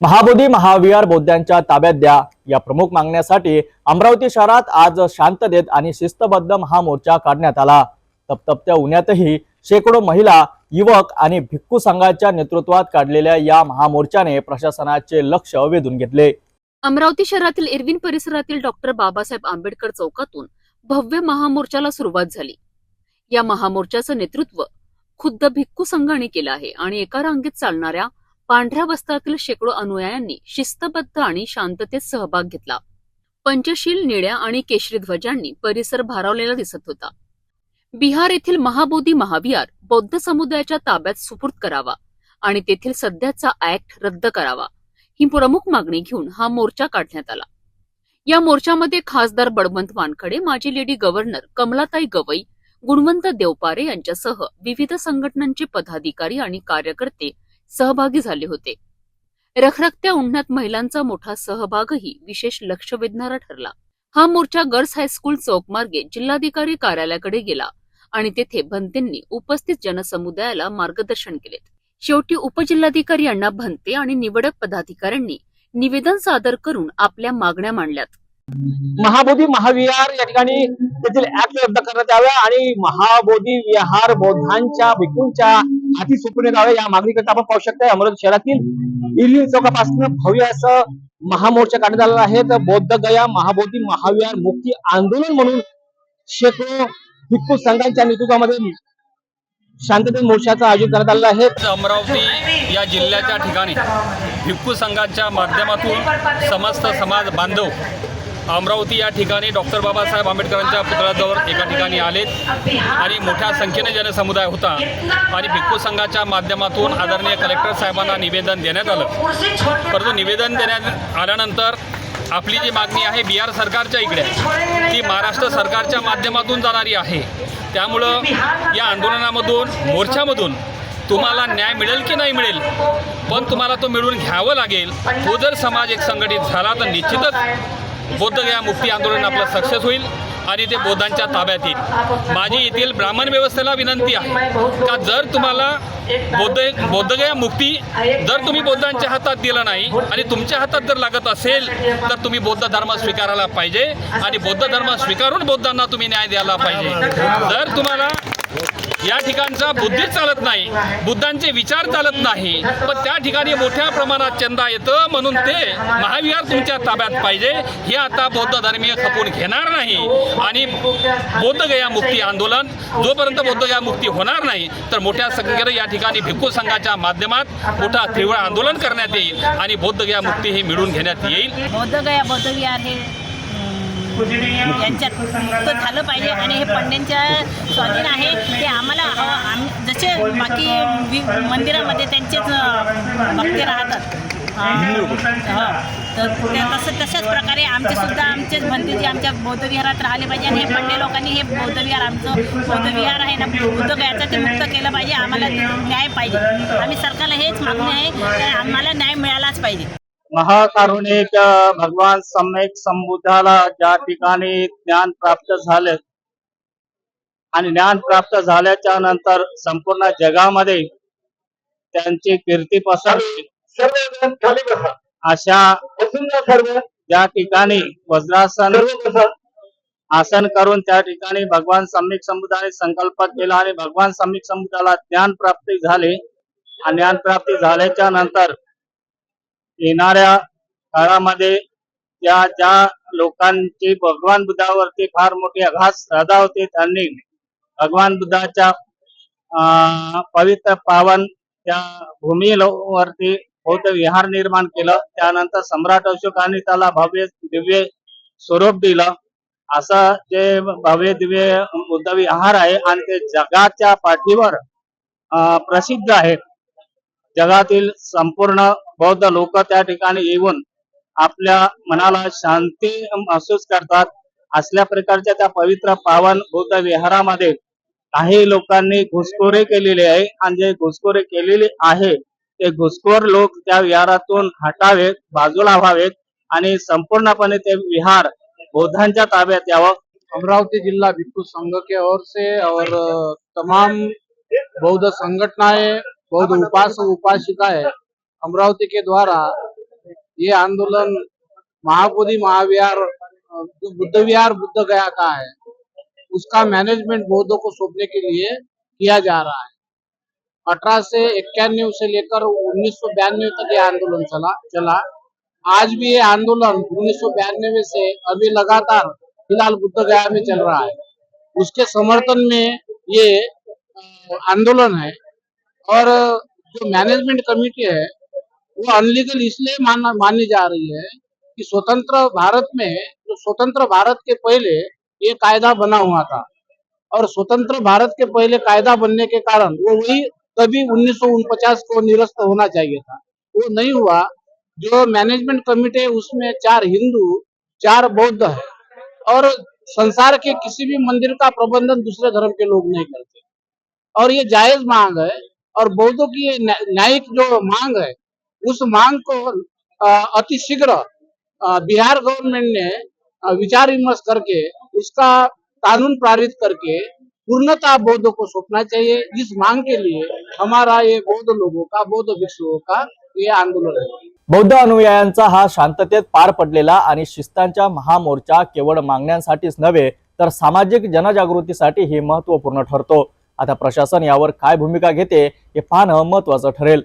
महाबोधी महाविहार बौद्धांच्या ताब्यात द्या. या प्रमुख मागण्यासाठी अमरावती शहरात आज शांततेत आणि शिस्तबद्ध महामोर्चा काढण्यात आला. तपतपत्या उन्हातही शेकडो महिला युवक आणि भिक्खू संघाच्या नेतृत्वात काढलेल्या या महामोर्चाने प्रशासनाचे लक्ष वेधून घेतले. अमरावती शहरातील इरविन परिसरातील डॉक्टर बाबासाहेब आंबेडकर चौकातून भव्य महामोर्चाला सुरुवात झाली. या महामोर्चाचं नेतृत्व खुद्द भिक्खू संघाने केलं आहे आणि एका रांगेत चालणाऱ्या पांढऱ्या वस्त्रातील शेकडो अनुयायांनी शिस्तबद्ध आणि शांततेत सहभाग घेतला. पंचशील निळ्या आणि केशरी ध्वजांनी परिसर भारावलेला दिसत होता. बिहार येथील महाबोधी महाविहार बौद्ध समुदायाच्या ताब्यात सुपूर्द करावा आणि तेथील सध्याचा ऍक्ट रद्द करावा ही प्रमुख मागणी घेऊन हा मोर्चा काढण्यात आला. या मोर्चामध्ये खासदार बळवंत वानखडे माजी लेडी गव्हर्नर कमलाताई गवई गुणवंत देवपारे यांच्यासह विविध संघटनांचे पदाधिकारी आणि कार्यकर्ते सहभागी झाले होते. रखरखत्या उन्हात महिलांचा मोठा सहभागही विशेष लक्ष वेधणारा ठरला. हा मोर्चा गर्ल्स हायस्कूल चौकमार्गे जिल्हाधिकारी कार्यालयाकडे गेला आणि तेथे भंतेंनी उपस्थित जनसमुदायाला मार्गदर्शन केले. शेवटी उपजिल्हाधिकारी अण्णा भंते आणि निवडक पदाधिकाऱ्यांनी निवेदन सादर करून आपल्या मागण्या मांडल्यात. महाबोधी महाविहार या ठिकाणी तेथील ऍक्ट रद्द करण्यात याव्या आणि महाबोधी विहार बौद्धांच्या भिकूंच्या हाती सोपवण्यात यावे या मागणीकरता आपण पाहू शकता अमरावती शहरातील इरविन चौकापासून भव्य असं महामोर्चा काढण्यात आलेला आहे. तर बौद्ध गया महाबोधी महाविहार मुक्ती आंदोलन म्हणून शेकडो भिक्खू संघांच्या नेतृत्वामध्ये शांततेत मोर्चाचं आयोजन करण्यात आलेलं आहे. अमरावती या जिल्ह्याच्या ठिकाणी भिक्खू संघाच्या माध्यमातून समस्त समाज बांधव अमरावती या ठिकाणी डॉक्टर बाबासाहेब आंबेडकरांच्या पुतळ्याजवळ एका ठिकाणी आलेत. आणि मोठ्या संख्येने जनसमुदाय होता. आणि भिक्खू संघाच्या माध्यमातून आदरणीय कलेक्टर साहेबांना निवेदन देण्यात आलं. परंतु निवेदन देण्यात आल्यानंतर आपली जी मागणी आहे बिहार सरकारच्या इकडे. ती महाराष्ट्र सरकारच्या माध्यमातून जाणारी आहे. त्यामुळं या आंदोलनामधून मोर्चामधून तुम्हाला न्याय मिळेल की नाही मिळेल? पण तुम्हाला तो मिळवून घ्यावं लागेल. तो जर समाज एक संघटित झाला तर निश्चितच बौद्धगया मुक्ती आंदोलन आपलं सक्सेस होईल आणि ते बौद्धांच्या ताब्यात येईल. माझी येथील ब्राह्मण व्यवस्थेला विनंती आहे का जर तुम्हाला बौद्ध बौद्धगया मुक्ती जर तुम्ही बौद्धांच्या हातात दिलं नाही आणि तुमच्या हातात जर लागत असेल तर तुम्ही बौद्ध धर्म स्वीकारायला पाहिजे आणि बौद्ध धर्म स्वीकारून बौद्धांना तुम्ही न्याय द्यायला पाहिजे. जर तुम्हाला या ठिकाणचा बुद्धी चालत नाही. बुद्धांचे विचार चालत नाही. पण त्या ठिकाणी मोठ्या प्रमाणात चंदा येतं म्हणून ते महाविहार तुमच्या ताब्यात पाहिजे. हे आता बौद्ध धर्मीय खपून घेणार नाही. आणि बौद्धगया मुक्ती आंदोलन जोपर्यंत बौद्धगया मुक्ती होणार नाही तर मोठ्या संख्येने या ठिकाणी भिक्खू संघाच्या माध्यमात मोठा तीव्र आंदोलन करण्यात येईल आणि बौद्धगया मुक्ती ही मिळून घेण्यात येईल. बौद्धगया बौद्धविहार हे यांच्यात मुक्त झालं पाहिजे आणि हे पंड्यांच्या स्वाधीन आहे. ते आम्हाला आम जसे बाकी मंदिरामध्ये त्यांचेच भक्ती राहतात. हो. तर तसं तशाच प्रकारे आमचे सुद्धा आमचेच भंतेजी आमच्या बौद्ध विहारात राहिले पाहिजे आणि हे पंडे लोकांनी हे बौद्ध विहार आमचं बौद्ध विहार आहे ना बुद्धगयाचं ते मुक्त केलं पाहिजे. आम्हाला न्याय पाहिजे. आम्ही सरकारला हेच मागणी आहे की आम्हाला न्याय मिळालाच पाहिजे. महाकारुणिक भगवान सम्यक संबुद्धाला ज्या ठिकाणी ज्ञान प्राप्त झाले आणि ज्ञान प्राप्त झाल्याच्यानंतर संपूर्ण जगामध्ये त्यांची कीर्ती पसरली. अशा ज्या ठिकाणी वज्रासन आसन करून त्या ठिकाणी भगवान सम्यक संबुद्धाने संकल्प केला आणि भगवान सम्यक संबुद्धाला ज्ञान प्राप्ती झाली. आणि ज्ञान प्राप्ती झाल्याच्यानंतर येणाऱ्या काळामध्ये त्या ज्या लोकांची भगवान बुद्धावरती फार मोठी अघात श्रद्धा होती त्यांनी भगवान बुद्धाच्या अं, पवित्र पावन त्या भूमीवरती बौद्ध विहार निर्माण केलं. त्यानंतर सम्राट अशोकाने त्याला भव्य दिव्य स्वरूप दिलं. असं जे भव्य दिव्य बुद्ध विहार आहे आणि ते जगाच्या पाठीवर अं, प्रसिद्ध आहे. जगातील संपूर्ण बौद्ध लोक त्या ठिकाणी येऊन आपल्या मनाला शांती महसूस करतात. असल्या प्रकारच्या त्या पवित्र पावन बौद्ध विहारामध्ये काही लोकांनी घुसखोरी केलेली आहे. आणि जे घुसखोरी केलेली आहे ते घुसखोर लोक त्या विहारातून हटावेत बाजूला व्हावेत आणि संपूर्णपणे ते विहार बौद्धांच्या ताब्यात यावं. अमरावती जिला भिक्खू संघ के ओर से और तमाम बौद्ध संगठनाएं बौद्ध उपासक उपासिकाएं अमरावती के द्वारा ये आंदोलन महाबोधि महाविहार जो बुद्ध विहार, बुद्ध गया का है। उसका मैनेजमेंट बौद्धों को सौंपने के लिए किया जा रहा है। अठारह से इक्यानवे से लेकर उन्नीस सौ बयानवे तक ये आंदोलन चला चला। आज भी ये आंदोलन उन्नीस सौ बयानवे से अभी लगातार फ़िलहाल बुद्ध गया में चल रहा है। उसके समर्थन में ये आंदोलन है। और जो मैनेजमेंट कमेटी है वो अनलीगल इसलिए माना जा रही है कि स्वतंत्र भारत में, जो स्वतंत्र भारत के पहले ये कायदा बना हुआ था और स्वतंत्र भारत के पहले कायदा बनने के कारण वो वही कभी उन्नीस को निरस्त होना चाहिए था। वो नहीं हुआ। जो मैनेजमेंट कमेटी है, उसमें चार हिंदू, चार बौद्ध है और संसार के किसी भी मंदिर का प्रबंधन दूसरे धर्म के लोग नहीं करते। और ये जायज़ मांग है और बौद्धों की न्यायिक जो मांग है उस मांग को अतिशीघ्र अति शीघ्र बिहार गवर्नमेंट ने विचार विमर्श करके उसका कानून पारित करके पूर्णतः बौद्ध को सौंपना चाहिए। इस मांग के लिए हमारा ये बौद्ध लोगों का बौद्ध भिक्षुओं का ये आंदोलन है। बौद्ध अनुयायांचा हा शांततेत पार पडलेला आणि शिस्तांच्या महामोर्चा केवळ मागण्यांसाठीच नव्हे तर सामाजिक जनजागृतीसाठी हे महत्त्वपूर्ण ठरतो. आता प्रशासन यावर काय भूमिका घेते हे पाहणं महत्वाचं ठरेल.